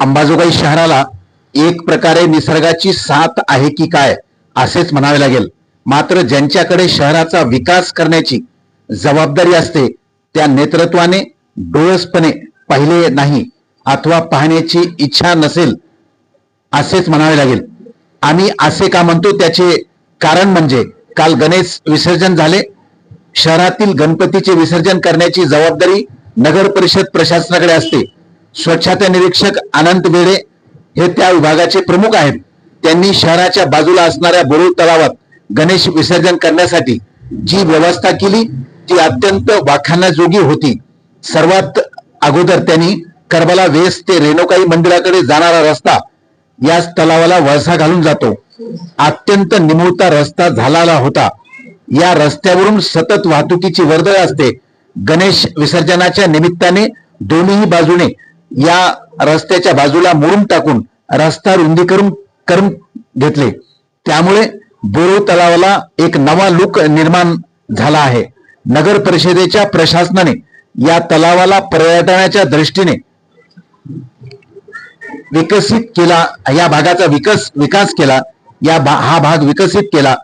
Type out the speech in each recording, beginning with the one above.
अंबाजोगाई शहराला एक प्रकारे निसर्गाची साथ आहे की काय असेच म्हणावे लागेल. मात्र ज्यांच्याकडे शहराचा विकास करण्याची जबाबदारी असते त्या नेतृत्वाने डोळसपणे पाहिले नाही अथवा पाहण्याची इच्छा नसेल असेच म्हणावे लागेल. आम्ही असे का म्हणतो? त्याचे कारण म्हणजे काल गणेश विसर्जन झाले. शहरातील गणपतीचे विसर्जन करण्याची जबाबदारी नगर परिषद प्रशासनाकडे असते. स्वच्छता निरीक्षक अनंत बेडे हे त्या विभागाचे प्रमुख आहेत. त्यांनी शहराच्या बाजूला असणाऱ्या बोरुळ तलावात गणेश विसर्जन करण्यासाठी जी व्यवस्था केली ती अत्यंत वाखाण्याजोगी होती. सर्वात अगोदर त्यांनी करबला वेस ते रेणुकाई मंदिराकडे जाणारा रस्ता याच तलावाला वळसा घालून जातो. अत्यंत निमुळता रस्ता झालेला होता. या रस्त्यावरून सतत वाहतुकीची वर्दळ असते. गणेश विसर्जनाच्या निमित्ताने दोन्ही बाजूने या रस्त्याच्या बाजूला मोडून टाकून रस्ता रुंदीकरण करून घेतले. त्यामुळे बोरो तलावाला एक नवा लुक निर्माण झाला आहे. नगर परिषदेच्या प्रशासनाने या तलावाला पर्यटनाच्या दृष्टीने विकसित केला या भागाचा विकास विकास केला या भा- हा भाग विकसित केला.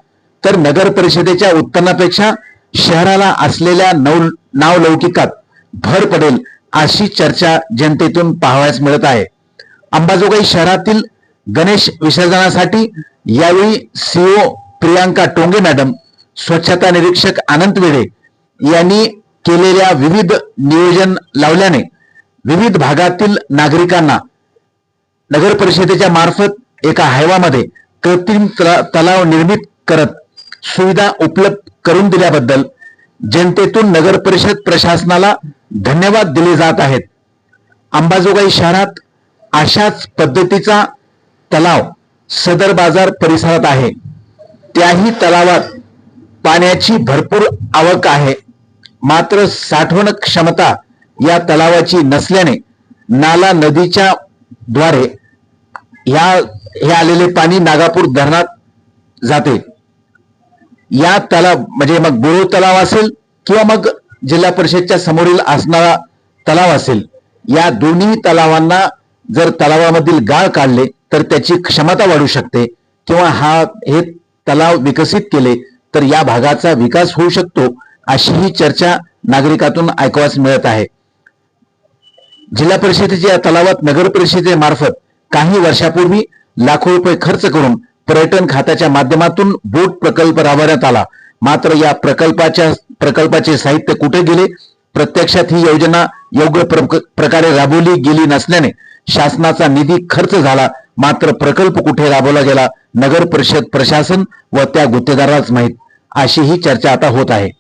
तर नगर परिषदेच्या उत्पन्नापेक्षा शहराला असलेल्या नव नावलौकिकात भर पडेल अशी चर्चा जनतेतून पाहावयास मिळत आहे. अंबाजोगाई शहरातील गणेश विसर्जनासाठी यावेळी सीओ प्रियांका टोंगे मॅडम स्वच्छता निरीक्षक अनंत वेडे यांनी केलेल्या विविध नियोजन लावल्याने विविध भागातील नागरिकांना नगर परिषदेच्या मार्फत एका हायवामध्ये कृत्रिम तला- तलाव निर्मित करत सुविधा उपलब्ध करून दिल्याबद्दल जनतेतून नगर परिषद प्रशासनाला धन्यवाद दिले जात आहेत. अंबाजोगाई शहरात अशाच पद्धतीचा तलाव सदर बाजार परिसरात आहे. त्याही तलावात पाण्याची भरपूर आवक आहे. मात्र साठवण क्षमता या तलावाची नसल्याने नाला नदीच्या द्वारे ह्या हे आलेले पाणी नागापूर धरणात जाते. या तलाव म्हणजे मग बोरो तलाव असेल किंवा मग जिल्हा परिषदच्या समोरील असणारा तलाव असेल या दोन्ही तलावांना जर तलावामधील गाळ काढले तर त्याची क्षमता वाढू शकते. किंवा हा हे तलाव विकसित केले तर या भागाचा विकास होऊ शकतो अशी ही चर्चा नागरिकातून ऐकवास मिळत आहे. जिल्हा परिषदेच्या या तलावात नगर परिषदेमार्फत काही वर्षापूर्वी लाखो रुपये खर्च करून पर्यटन खात्याच्या माध्यमातून बोट प्रकल्प राबवण्यात आला. मात्र या प्रकल्पाच्या प्रकल्पाचे साहित्य कुठे गेले? प्रत्यक्षात ही योजना योग्य प्र- प्रकारे राबवली गेली नसल्याने शासनाचा निधी खर्च झाला. मात्र प्रकल्प कुठे राबवला गेला? नगर परिषद प्रशासन व त्या गुत्तेदारालाच माहीत. अशी ही चर्चा आता होत आहे.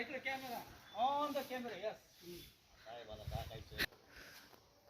इकडे camera on the camera yes काय साहेबाला टाकायचं